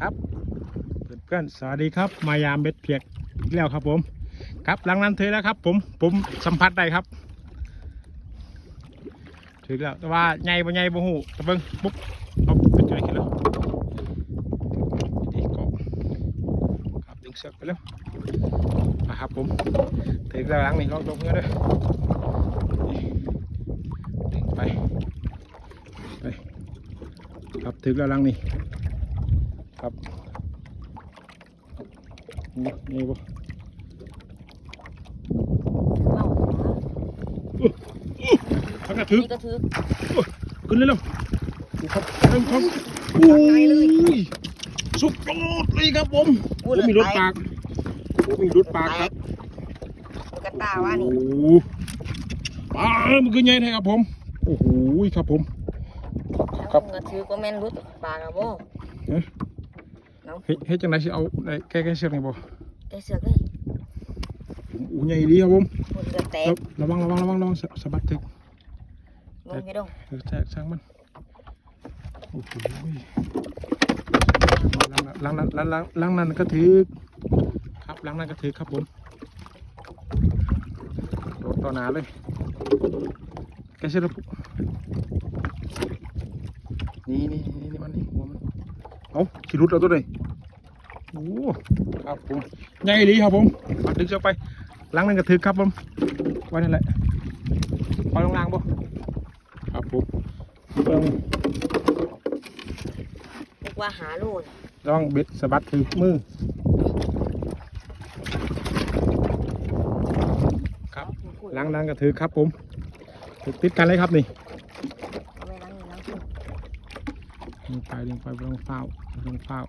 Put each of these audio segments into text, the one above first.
ครับเพื่อนๆสวัสดีครับ มายามเบ็ดเพียกอีกแล้วครับผม ครับหลังนั้นเธอแล้วครับ ผมผมสัมผัสได้ครับ ถึงแล้วแต่ว่าใหญ่บ่ใหญ่บ่หูตะเบิงปุ๊บเอาเป็นไงขึ้นแล้วดีเกาะครับดึงเสือกไปแล้วนะครับผมถึงแล้วหลังนี่ลองลงเงี้ยเลยดึงไปไปครับถึงแล้วหลังนี่ ครับนี่นี่บ่เอ้าพักกระถึกนี่ก็ถือขึ้นเลยเร็วดูครับเร็วครับโอ้ยสุดยอดเลยครับผมพูโอ้ดเลยมีรถปากโอ้มีรถปากครับมันก็ตาว่าโอ้นี่โหปลามันคือใหญ่แท้ครับผม โอ้โหครับผม ครับมันก็ถือก็แม่นรุดปากอะบ่เอ๊ะน้อง เฮ็ดเฮ็ดจังไดสิเอาได้แก้แก้เชือกนี่บ่ไอ้เสือกเลยโอ้ใหญ่ดีครับผมมันก็แตกระวังระวังระวังระวังสะสะบัดถึกลงไปดงเออแทกช่างมันโอ้โหล้างนั้นล้างนั้นล้างนั้นก็ถือครับล้างนั้นก็ถือครับผมโดดต่อหนาเลยแกเชื่อปุ๊นี่นี่นี่นี่มันนี่หัวมันเอาขี่รุดเอาตัวเลย โอ้ครับผมใหญ่ดีครับผมปัดดึงเชือกไปล้างนั้นก็ถือครับผมไว้นั่นแหละปล่อยลงล่างบ่ครับผมเบิ่งนึกว่าหาโลนระวังเบ็ดสะบัดถือมือครับล้างนั้นก็ถือครับผมถือติดกันเลยครับนี่เอาไว้ล้างนี่ล้างขึ้นดึงไปดึงไปลงเฝ้าลงเฝ้า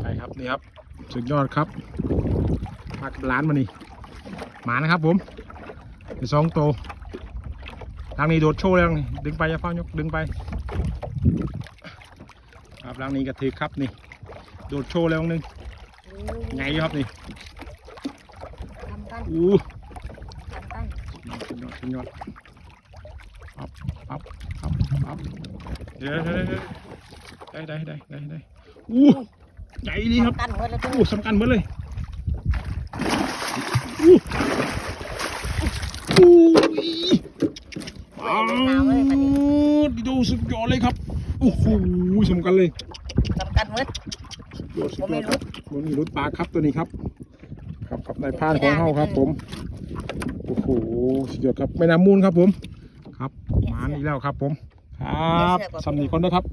ไปครับ นี่ครับ สุดยอดครับมากับร้านมานี่หมานะครับผมไปสองโตวทางนี้โดดโชว์แล้วนี่ดึงไปอย่าเฝ้ายกดึงไป ครับทางนี้ก็ถือครับนี่ โดดโชว์แล้วนึงไงอยู่ครับนี่ทำกันอู้ทำกันสุดยอดสุดยอดปั๊บปั๊บปั๊บปั๊บเดี๋ยวเดี๋ยวเดี๋ยวได้ได้ได้ได้ได้อู้ ใหญ่ดีครับทำกันหมดแล้วตัวอู้สำคัญหมดเลยอู้อู้อีอ้าวดูสุดยอดเลยครับโอ้โหสำคัญเลยทำกันหมดสุดยอดสุดบ่ยมีอดรุดบนรถปลาครับตัวนี้ครับ ครับครับในพานของเฮาครับ ผมโอ้โหสุดยอดครับแม่น้ำมูลครับผม ครับหมาอีกแล้วครับผม ครับสำนีก่อนนะครับ